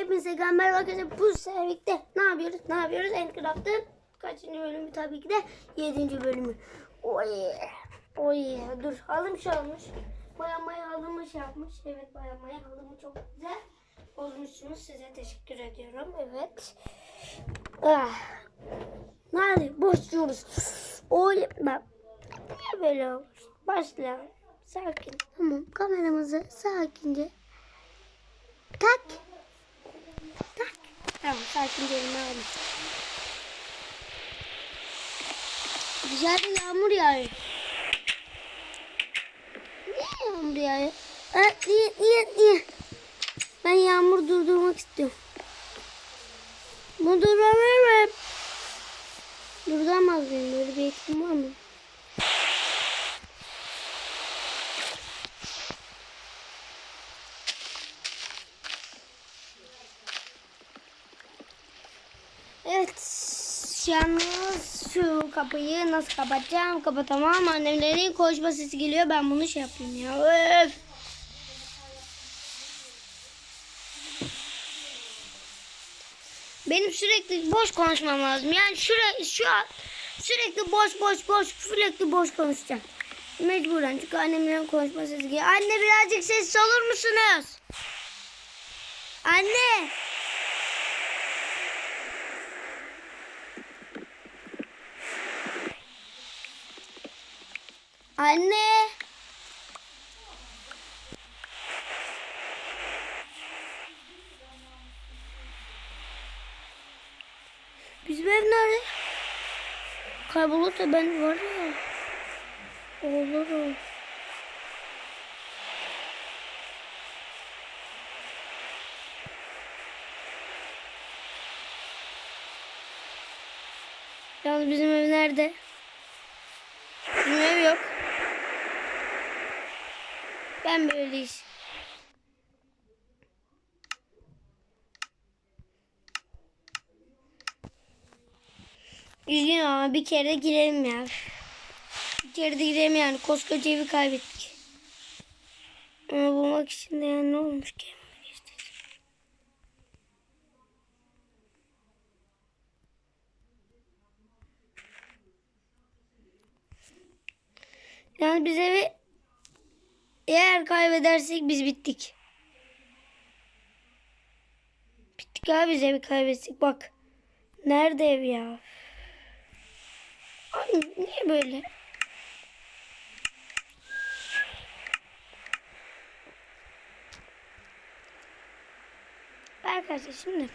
Hepinize merhaba arkadaşlar. Bu servikte ne yapıyoruz? Ne yapıyoruz? Endcraft'ın kaçıncı bölümü? Tabii ki de yedinci bölümü. Oy. Oy. Dur. Halım şey olmuş. Boyamayı halımı şey yapmış. Evet boyamayı halımı çok güzel bozmuşsunuz. Size teşekkür ediyorum. Evet. Ah. Nerede? Boşluyoruz. Oy. Bak. Niye böyle olmuş? Başla. Sakin. Tamam. Kameramızı sakince Tak. Tamam sakin değilim abi. Dışarıda yağmur yağıyor. Niye yağmur yağıyor? Ha, niye, niye, niye? Ben yağmur durdurmak istiyorum. Bu duramıyorum. Durduramaz mıyım? Böyle bir eksim var mı? Evet. Yalnız şu kapıyı nasıl kapatacağım? Kapatamam. Annemlerin konuşma sesi geliyor. Ben bunu şey yapayım ya. Öf. Benim sürekli boş konuşmam lazım. Yani şura, şu an sürekli boş boş boş sürekli boş konuşacağım. Mecburen çünkü annemlerin konuşma sesi geliyor. Anne birazcık sessiz olur musunuz? Anne. Anne. Bizim ev nerede? Kaybolursa ben var ya. Olur. Yalnız bizim ev nerede? Bizim ev yok. Ben böyle iş. Üzgünüm ama bir kere de girelim ya. Bir kere de girelim yani. Koskoca evi kaybettik. Ama bulmak için de yani ne olmuş ki? Yani biz evi eğer kaybedersek biz bittik. Bittik abi biz evi kaybetsek. Bak. Nerede ev ya? Ay, niye böyle? Arkadaşlar şimdi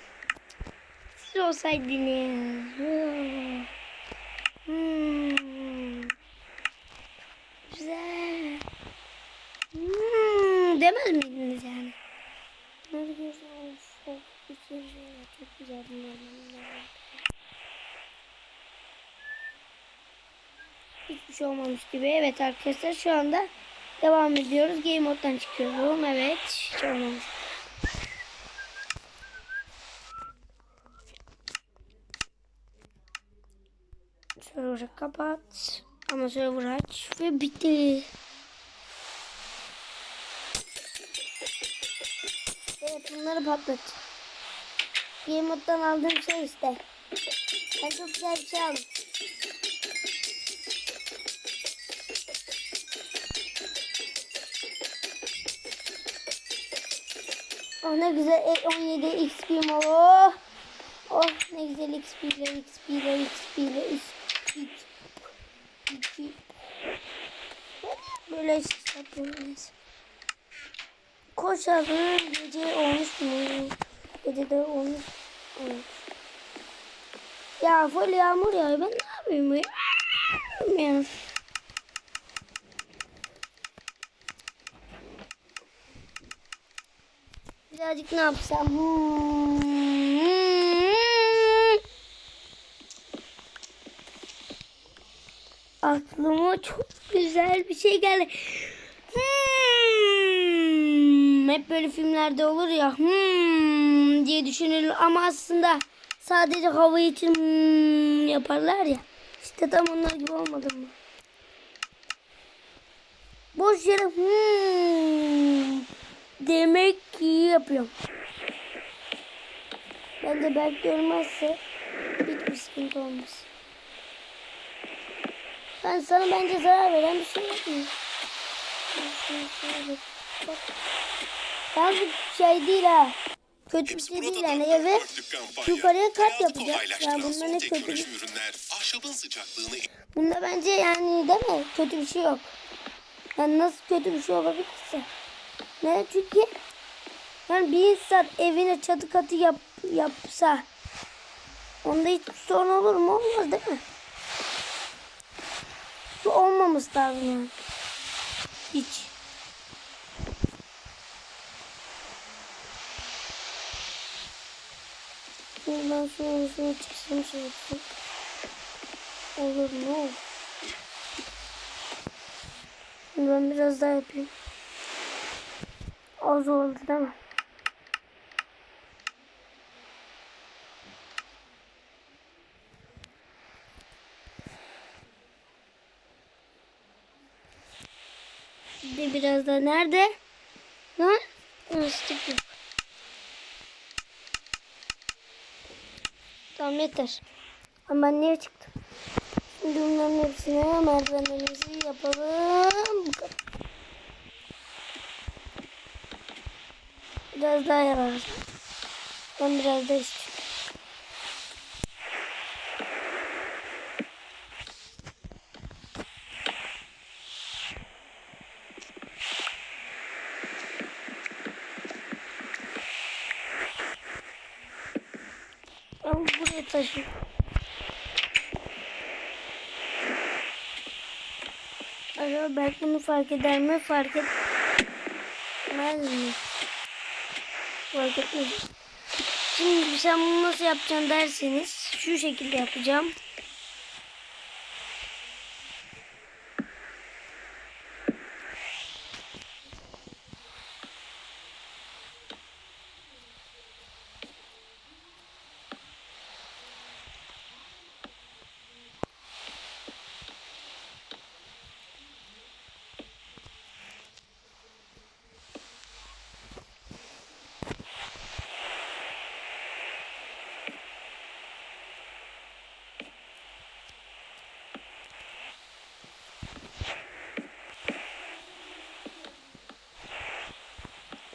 siz olsaydınız. Hmm. Güzel. Demez miydiniz yani? Güzel. Hiçbir şey olmamış gibi. Evet arkadaşlar şu anda devam ediyoruz. Game moddan çıkıyorum. Evet. Hiç olmamış. Server'ı kapat. Ama server aç ve bitti. Evet bunları patlat. Game moddan aldığım şey işte. Ben çok güzel bir şey aldım. Oh ne güzel e, 17 XP'm oh. Oh ne güzel XP'ler XP'ler XP'ler XP. XP. Böyle şey yapıyoruz. Koşalım gece olmuş mu? Gece de olmuş. olmuş. Ya full yağmur ya ben ne yapayım ya? Birazcık ne yapsam? Hmm. Aklıma çok güzel bir şey geldi. Hep böyle filmlerde olur ya hmm diye düşünülür ama aslında sadece hava için hmm yaparlar ya. İşte tam onlar gibi olmadı mı? Boş yere hmm demek ki yapıyorum. Ben de belki görmezse hiçbir sıkıntı olmaz. Ben sana bence zarar veren bir şey yapmıyorum. Bak. Bu şey değil ha. Kötü bir şey değil yani eve yukarıya kat yapacağız. Yani bunda ne kötü bir sıcaklığını Bunda bence yani değil mi? Kötü bir şey yok. Yani nasıl kötü bir şey olabilirse. Ne? Çünkü yani bir insan evine çatı katı yap, yapsa onda hiçbir sorun olur mu? Olmaz değil mi? Bu olmaması lazım yani. Hiç. Şimdi ben şunu çıksın yapsın. Olur mu? Ben biraz daha yapayım. Az oldu değil mi? Şimdi biraz daha nerede? Ha? Islık Tamam yeter. Ama ben niye çıktım? Şimdi bunların hepsine merdivenlerimizi yapalım. Biraz daha yarar. Ben biraz daha istiyorum. Ben taşıyayım. Acaba belki bunu fark eder mi? Fark etmez mi? Fark etmez. Şimdi sen bunu nasıl yapacaksın derseniz şu şekilde yapacağım.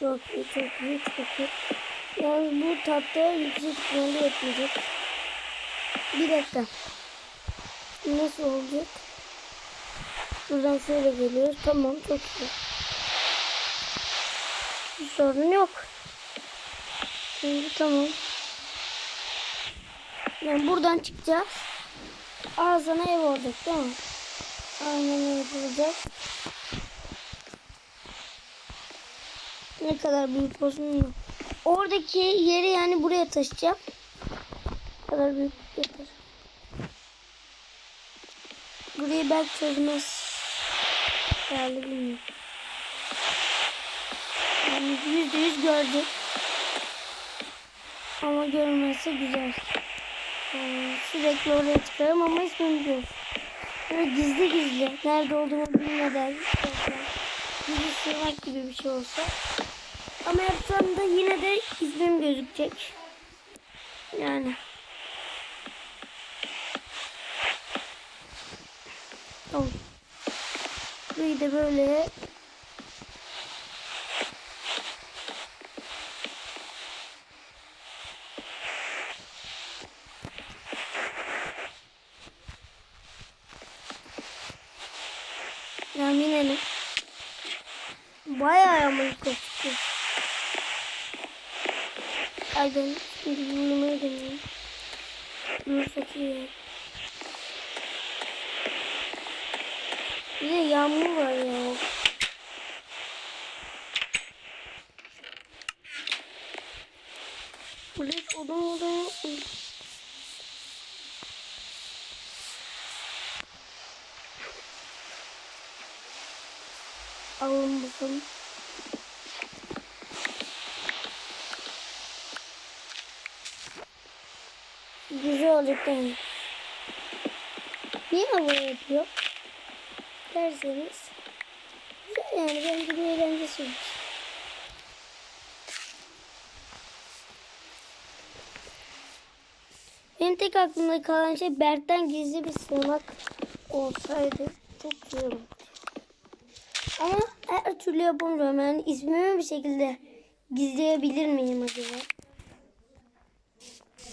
İyi, çok iyi, çok iyi. Yani bu tatlı yüksek ihtimalle yetmeyecek. Bir dakika. Nasıl olacak? Buradan şöyle geliyoruz. Tamam, çok iyi. Bir sorun yok. Şimdi tamam. Yani buradan çıkacağız. Ağzına ev olacak değil mi? Aynen öyle olacak. Ne kadar büyük olsun bilmiyorum. Oradaki yeri yani buraya taşıyacağım. Ne kadar büyük yeter. Burayı belki çözmez. Herhalde bilmiyorum. Yani yüzde yüz görecek. Ama görmezse güzel. Yani sürekli oraya çıkarım ama ismini görür. Böyle gizli gizli. Nerede olduğumu bilmeden. Gizli sığmak gibi bir şey olsa. Ama yapsam da yine de ismim gözükecek. Yani. Tamam. Burayı da böyle Yani inelim. Bayağı ama yukarı çıkıyor. Ay ben şimdi yürümeye dönüyorum. Yürüsek iyi. Bir de yağmur var ya. Burada hiç odun odun yok mu? Alın bakalım. Güzel olacak yani. Niye hava yapıyor? Derseniz. Güzel yani bence bir eğlencesi var. Benim tek aklımda kalan şey Berk'ten gizli bir sığınak olsaydı çok güzel olurdu. Ama her türlü yapamıyorum. Yani ismimi bir şekilde gizleyebilir miyim acaba?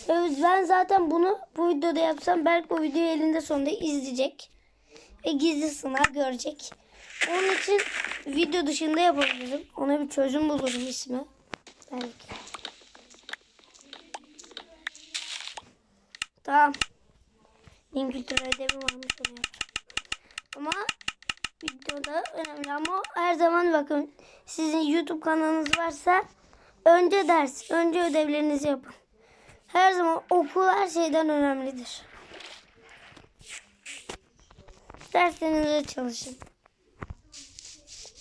Evet, ben zaten bunu bu videoda yapsam Berk bu videoyu elinde sonunda izleyecek. Ve gizli sınav görecek. Onun için video dışında yapabilirim. Ona bir çözüm bulurum ismi. Belki. Tamam. Din kültürü ödevi varmış onu yapacağım. Ama videoda önemli ama her zaman bakın sizin YouTube kanalınız varsa önce ders, önce ödevlerinizi yapın. Her zaman okul her şeyden önemlidir. Derslerinize çalışın.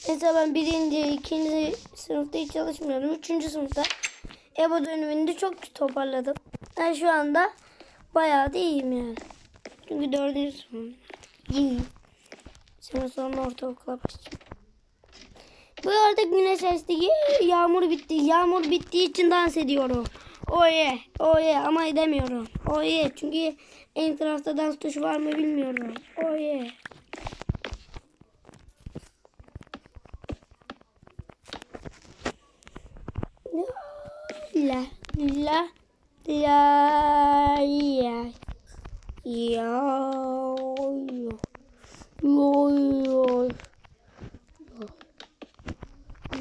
Mesela ben birinci, ikinci sınıfta hiç çalışmıyordum. Üçüncü sınıfta EBA döneminde çok toparladım. Ben şu anda bayağı da iyiyim yani. Çünkü dördüncü sınıf. İyiyim. Sene sonra ortaokula başlayacağım. Bu arada güneş. Yee, Yağmur bitti. Yağmur bittiği için dans ediyorum. Oye, oye ama edemiyorum. Oye çünkü en tarafta dans tuşu var mı bilmiyorum. Oye. La la la ya ya yo yo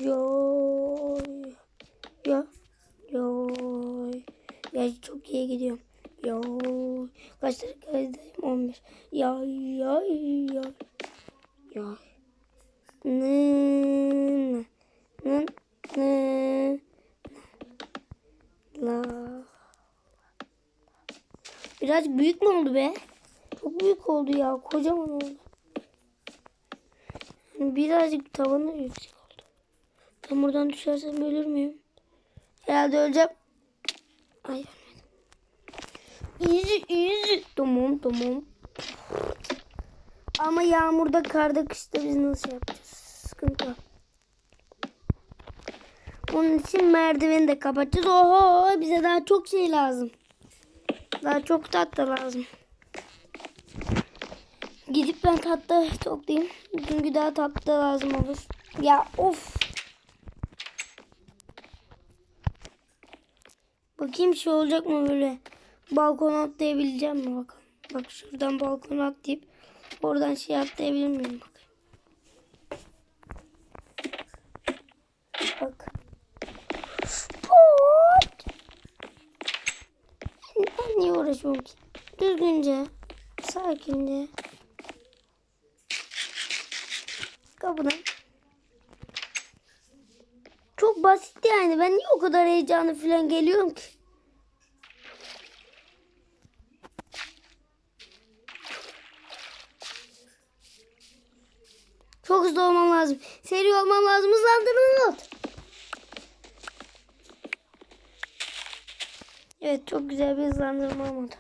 yo yo yo ya çok iyi gidiyorum. Yo kaç dakikadayım 11 ya ya ya. Ya. Nı nı nı La. Biraz büyük mü oldu be? Çok büyük oldu ya. Kocaman oldu. Yani birazcık tavanı yüksek oldu. Ben buradan düşersem ölür müyüm? Herhalde öleceğim. Ay ölmedim. Easy easy. Tamam tamam. Ama yağmurda karda kışta biz nasıl yapacağız? Sıkıntı. Onun için merdiveni de kapatacağız. Oho bize daha çok şey lazım. Daha çok tatlı lazım. Gidip ben tatlı toplayayım. Çünkü daha tatlı lazım olur. Ya of. Bakayım şey olacak mı böyle. Balkona atlayabileceğim mi bakalım. Bak şuradan balkona atlayıp oradan şey atlayabilir miyim bakayım. Bak. Pot. Ben niye uğraşıyorum ki? Düzgünce, sakince. Kapıdan. Çok basit yani. Ben niye o kadar heyecanlı falan geliyorum ki? Çok hızlı olmam lazım. Seri olmam lazım. Hızlandırın not. Evet çok güzel bir hızlandırma olmadı.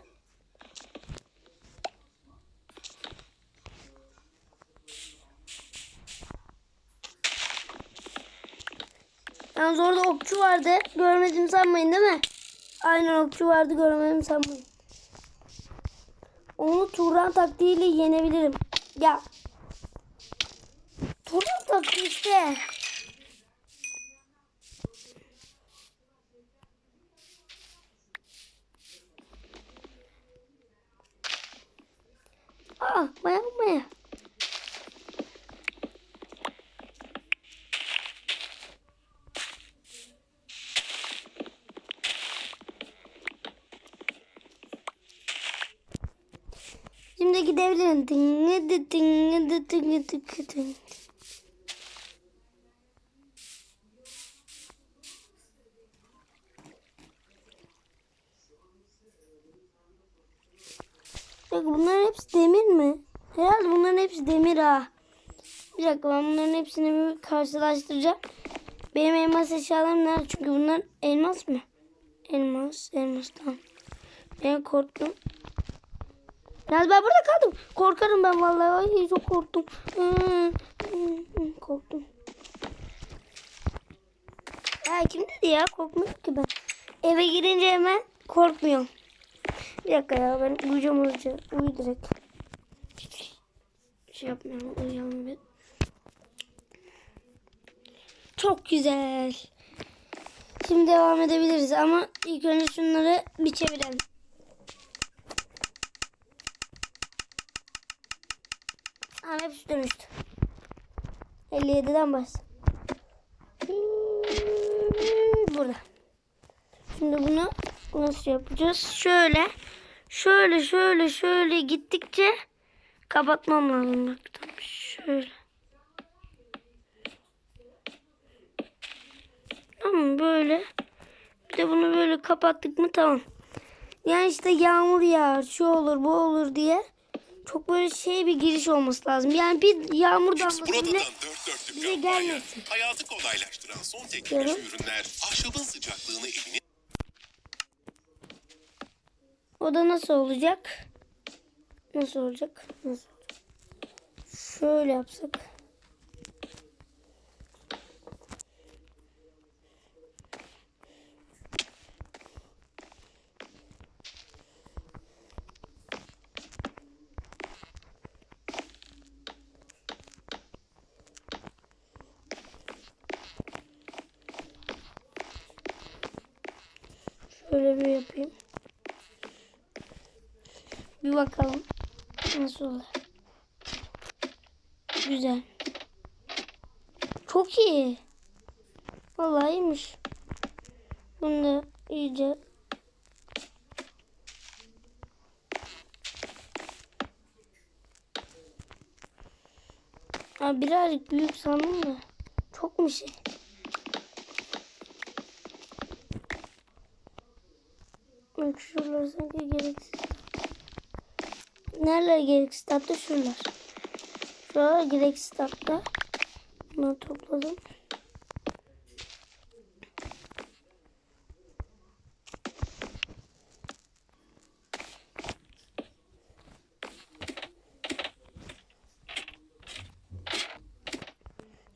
Yalnız orada okçu vardı. Görmedim sanmayın değil mi? Aynen okçu vardı görmedim sanmayın. Onu Turan taktiğiyle yenebilirim. Ya. Turan taktiği işte. Aa, maya maya. Bakın bunların hepsi demir mi? Herhalde bunların hepsi demir ha. Bir dakika ben bunların hepsini bir karşılaştıracağım. Benim elmas eşyalarım nerede? Çünkü bunlar elmas mı? Elmas, elmas tamam. Ben korktum. Yalnız ben burada kaldım. Korkarım ben vallahi. Ay, çok korktum. Hmm, hmm, Korktum. Ya kim dedi ya? Korkmuyorum ki ben. Eve girince hemen korkmuyorum. Bir dakika ya ben uyuyacağım uyuyacağım. Uyu direkt. Şey yapmayalım uyuyalım bir. Çok güzel. Şimdi devam edebiliriz ama ilk önce şunları bir çevirelim. Ha hepsi dönüştü. 57'den bas. Burada. Şimdi bunu nasıl yapacağız? Şöyle. Şöyle şöyle şöyle gittikçe kapatmam lazım. Bak tamam şöyle. Tamam böyle. Bir de bunu böyle kapattık mı tamam. Yani işte yağmur yağar, şu olur, bu olur diye çok böyle şey bir giriş olması lazım. Yani bir yağmur damlası bile bize gelmesin. Hayatı kolaylaştıran son teknoloji Diyorum. ürünler ahşabın sıcaklığını evine O da nasıl olacak? Nasıl olacak? Nasıl olacak? Şöyle yapsak. Şöyle bir yapayım. Bakalım nasıl olur. Güzel. Çok iyi. Vallahi iyiymiş. Bunu da iyice Ha, birazcık büyük sandım da. Çok mu şey? Bak şuralar sanki gereksiz. Nereler gereksiz tatlı şuralar. Şuralar gereksiz tatlı. Bunları topladım.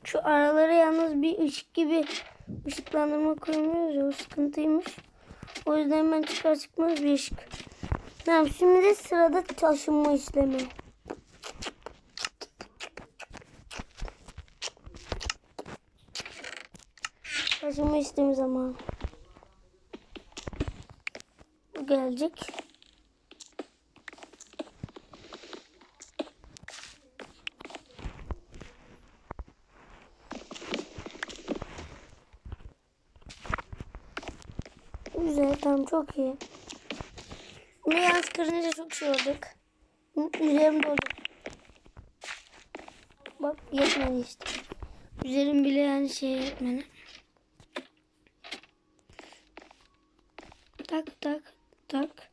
Şu aralara yalnız bir ışık gibi ışıklandırma koymuyoruz ya o sıkıntıymış. O yüzden hemen çıkar çıkmaz bir ışık. Tamam şimdi de sırada taşınma işlemi. Taşınma işlemi zamanı. Bu gelecek. Güzel tamam çok iyi. Yalnız kırınca çok şey olduk. Üzerim doldu. Bak yetmedi işte. Üzerim bile yani şey yetmedi. Tak tak tak.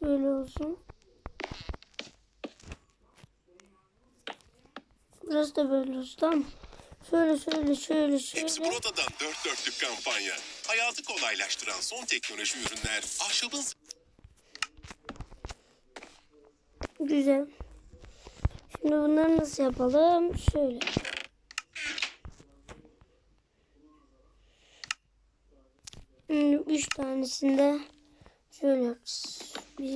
Şöyle olsun. Burası da böyle olsun tamam mı? Şöyle şöyle şöyle Hepsi şöyle. Burada'dan dört dörtlük kampanya. Hayatı kolaylaştıran son teknoloji ürünler ahşabın Güzel. Şimdi bunları nasıl yapalım? Şöyle. Hmm, Üç tanesinde şöyle yapacağız. Bir,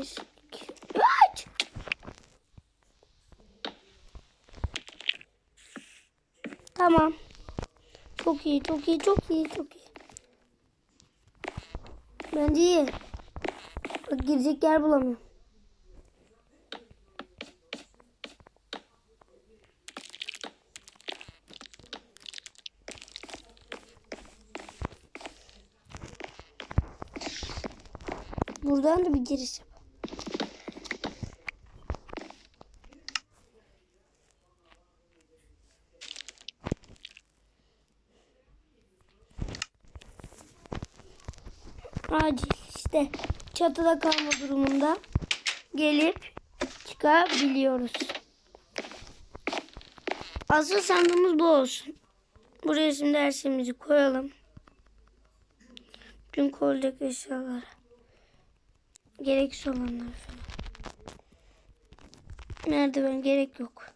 iki, üç. Tamam. Çok iyi, çok iyi, çok iyi, çok iyi. Bence iyi. Bak girecek yer bulamıyorum. Buradan da bir giriş yap. İşte çatıda kalma durumunda gelip çıkabiliyoruz. Asıl sandığımız bu olsun. Buraya şimdi her şeyimizi koyalım. Tüm koyacak eşyaları. Gereksiz olanlar falan. Merdiven gerek yok.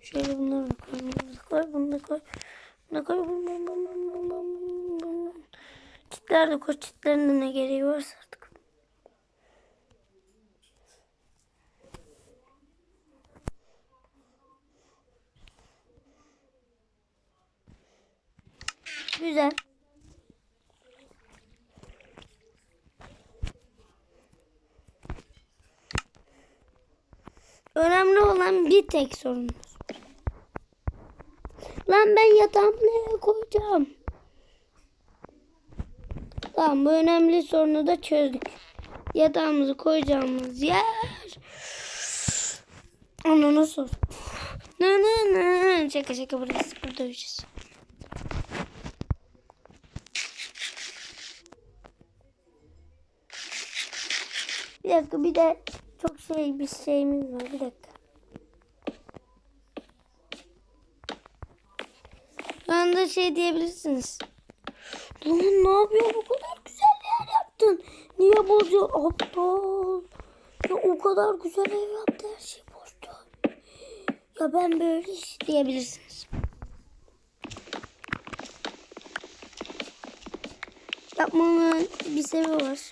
Şöyle bunları koy. Bunu da koy. Bunu da koy. Bunu da koy. Bunu da koy. Bunu da koy. Çitler de koy. Çitlerin de ne gereği artık. Güzel. Önemli olan bir tek sorunumuz. Lan ben yatağımı nereye koyacağım? Tamam bu önemli sorunu da çözdük. Yatağımızı koyacağımız yer. Onu nasıl? Ne ne ne? Şaka şaka burası burada uyuyacağız. Bir dakika bir de çok şey bir şeyimiz var. Bir dakika. Şu anda şey diyebilirsiniz. Lan ne yapıyor bu kadar güzel yer yaptın. Niye bozuyor aptal? Ya o kadar güzel ev yaptı her şeyi bozdu. Ya ben böyle iş diyebilirsiniz. Yapmamın bir sebebi var.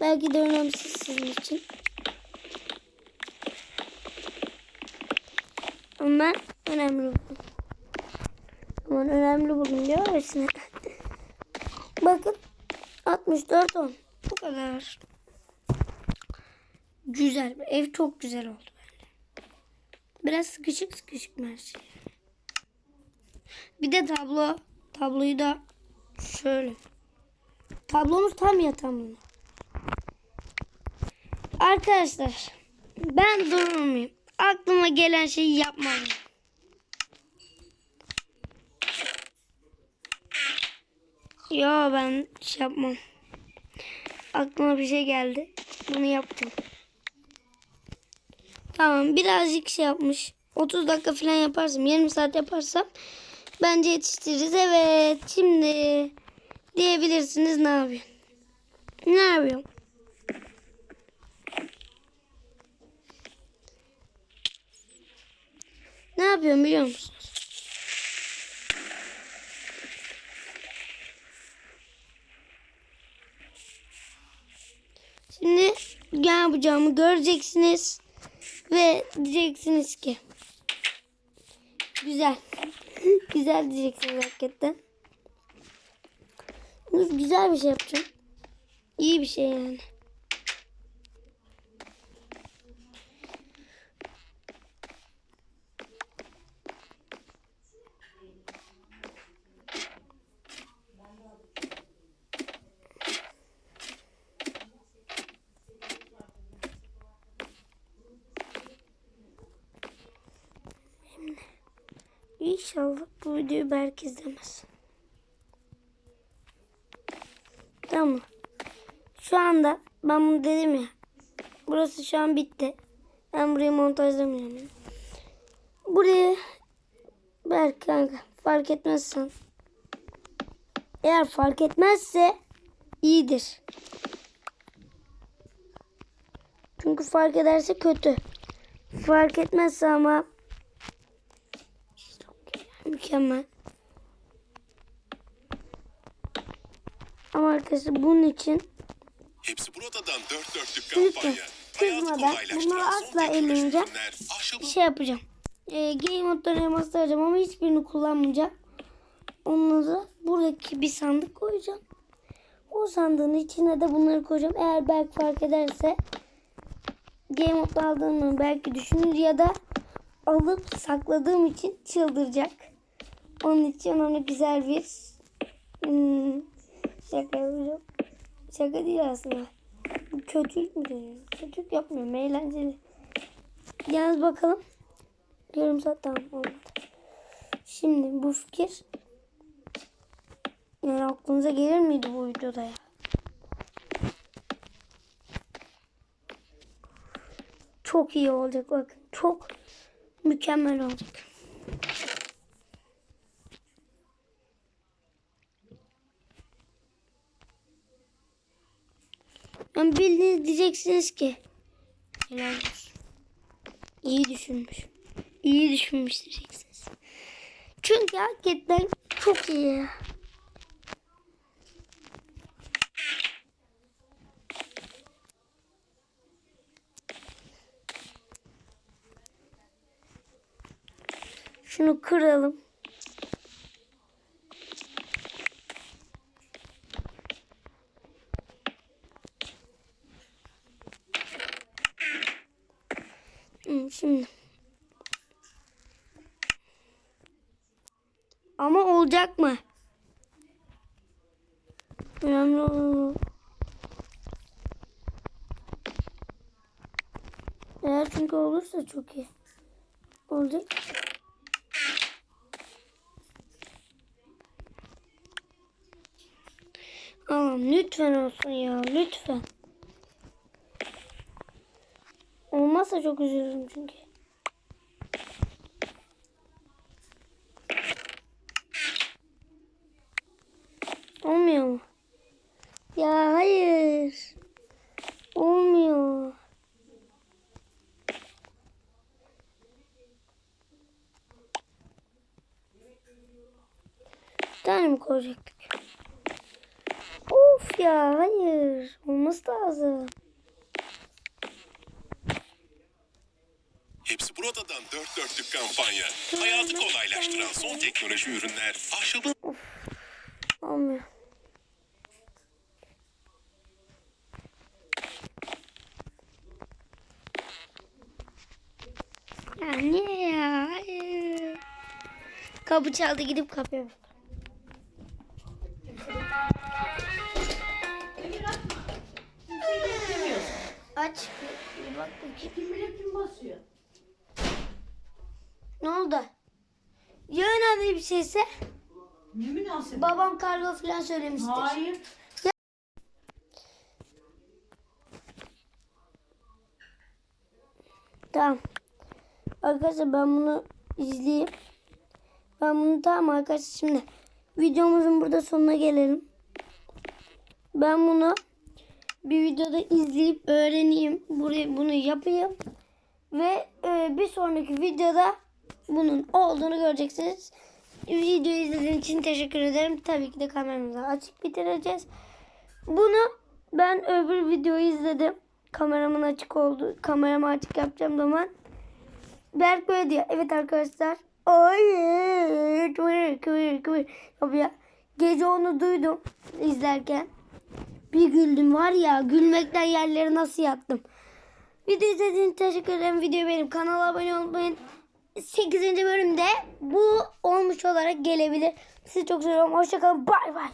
Belki de önemsiz sizin için. Ama önemli buldum. Aman önemli buldum diyor öylesine. Bakın 64 10. Bu kadar. Güzel. Ev çok güzel oldu bence. Biraz sıkışık sıkışık her şey. Bir de tablo. Tabloyu da şöyle. Tablomuz tam yatağımda. Arkadaşlar ben durur muyum? Aklıma gelen şeyi yapmalıyım. Yo ben şey yapmam. Aklıma bir şey geldi. Bunu yaptım. Tamam birazcık şey yapmış. 30 dakika falan yaparsam 20 saat yaparsam bence yetiştiririz. Evet şimdi diyebilirsiniz ne yapıyorsun? Ne yapıyorum? Ne yapıyorum biliyor musunuz? Şimdi ne yapacağımı göreceksiniz ve diyeceksiniz ki güzel. güzel diyeceksiniz hakikaten. Güzel bir şey yapacağım. İyi bir şey yani. İnşallah bu videoyu belki izlemez. Tamam. Şu anda ben bunu dedim ya. Burası şu an bitti. Ben burayı montajlamıyorum. Burayı belki kanka fark etmezsen. Eğer fark etmezse iyidir. Çünkü fark ederse kötü. Fark etmezse ama Mükemmel. Ama arkadaşlar bunun için Hepsi buradan dört dörtlük kampanya. Kızmadan, bunları asla. Ahşabı şey yapacağım. Ee, game modlarını bastıracağım ama hiçbirini kullanmayacağım. Onları buradaki bir sandık koyacağım. O sandığın içine de bunları koyacağım. Eğer belki fark ederse game modda aldığımı belki düşünür ya da alıp sakladığım için çıldıracak. Onun için ona güzel bir hmm, şaka yapacağım. Şaka değil aslında. Kötülük mü deniyor? Kötülük yapmıyorum. Eğlenceli. Yalnız bakalım. Yarım saat tamam olmadı. Şimdi bu fikir yani aklınıza gelir miydi bu videoda ya? Çok iyi olacak bakın. Çok mükemmel olacak. Diyeceksiniz ki helal olsun. İyi düşünmüş. iyi düşünmüş diyeceksiniz. Çünkü hakikaten çok iyi. Şunu kıralım. Şimdi. Ama olacak mı? Önemli olan o. Eğer çünkü olursa çok iyi. Olacak. Tamam lütfen olsun ya lütfen. Olmazsa çok üzülürüm çünkü. Olmuyor mu? Ya hayır. Olmuyor. Bir tane mi koyacaktık? Of ya hayır. Olması lazım. Buradan dört dörtlük kampanya. Hayatı kolaylaştıran son teknoloji ürünler. Ahşabın Olmuyor. Ya niye ya? Hayır. Kapı çaldı gidip kapıya. Aç. Bak bakayım. Kim bilir kim basıyor? Ne oldu? Ya önemli bir şeyse Ne münasebet? babam kargo falan söylemiştir. Hayır. Tamam. Arkadaşlar ben bunu izleyeyim. Ben bunu tamam arkadaşlar şimdi videomuzun burada sonuna gelelim. Ben bunu bir videoda izleyip öğreneyim. Burayı bunu yapayım. Ve e, bir sonraki videoda bunun olduğunu göreceksiniz. Videoyu izlediğiniz için teşekkür ederim. Tabii ki de kameramızı açık bitireceğiz. Bunu ben öbür videoyu izledim. Kameramın açık oldu. Kameramı açık yapacağım zaman. Berk böyle diyor. Evet arkadaşlar. Ay, kıvır kıvır kıvır yapıyor. Gece onu duydum izlerken. Bir güldüm var ya gülmekten yerleri nasıl yattım. Video izlediğiniz için teşekkür ederim. Videoyu benim kanala abone olmayı 8. bölümde bu olmuş olarak gelebilir. Sizi çok seviyorum. Hoşçakalın. Bay bay.